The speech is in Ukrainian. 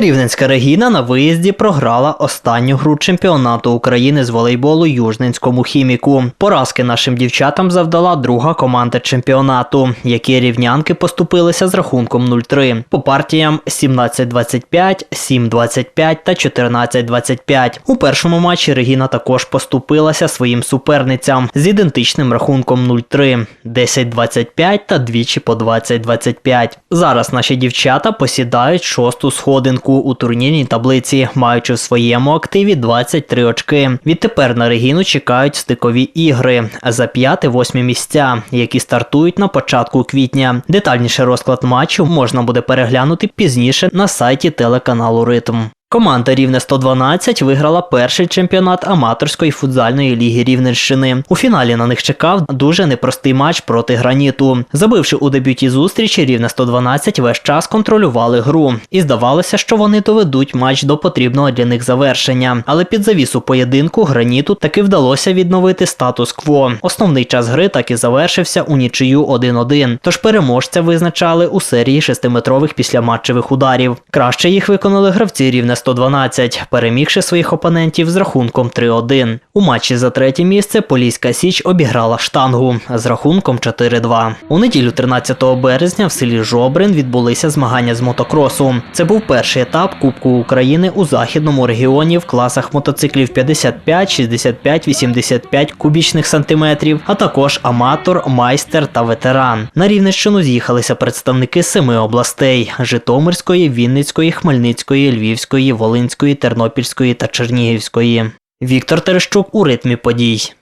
Рівненська Регіна на виїзді програла останню гру чемпіонату України з волейболу Южненському хіміку. Поразки нашим дівчатам завдала друга команда чемпіонату, які рівнянки поступилися з рахунком 0-3 по партіям 17-25, 7-25 та 14-25. У першому матчі Регіна також поступилася своїм суперницям з ідентичним рахунком 0-3, 10-25 та двічі по 20-25. Зараз наші дівчата посідають шосту сходинку у турнірній таблиці, маючи в своєму активі 23 очки. Відтепер на Регіну чекають стикові ігри за 5-8 місця, які стартують на початку квітня. Детальніше розклад матчу можна буде переглянути пізніше на сайті телеканалу Ритм. Команда Рівне 112 виграла перший чемпіонат аматорської футзальної ліги Рівненщини. У фіналі на них чекав дуже непростий матч проти граніту. Забивши у дебюті зустрічі, Рівне 112 весь час контролювали гру, і здавалося, що вони доведуть матч до потрібного для них завершення. Але під завісу поєдинку граніту таки вдалося відновити статус-кво. Основний час гри так і завершився у нічию 1-1. Тож переможця визначали у серії шестиметрових післяматчевих ударів. Краще їх виконали гравці Рівне 112, перемігши своїх опонентів з рахунком 3-1. У матчі за третє місце Поліська Січ обіграла штангу з рахунком 4-2. У неділю 13 березня в селі Жобрин відбулися змагання з мотокросу. Це був перший етап Кубку України у західному регіоні в класах мотоциклів 55, 65, 85 кубічних сантиметрів, а також аматор, майстер та ветеран. На Рівненщину з'їхалися представники семи областей: Житомирської, Вінницької, Хмельницької, Львівської, Волинської, Тернопільської та Чернігівської. Віктор Терещук у ритмі подій.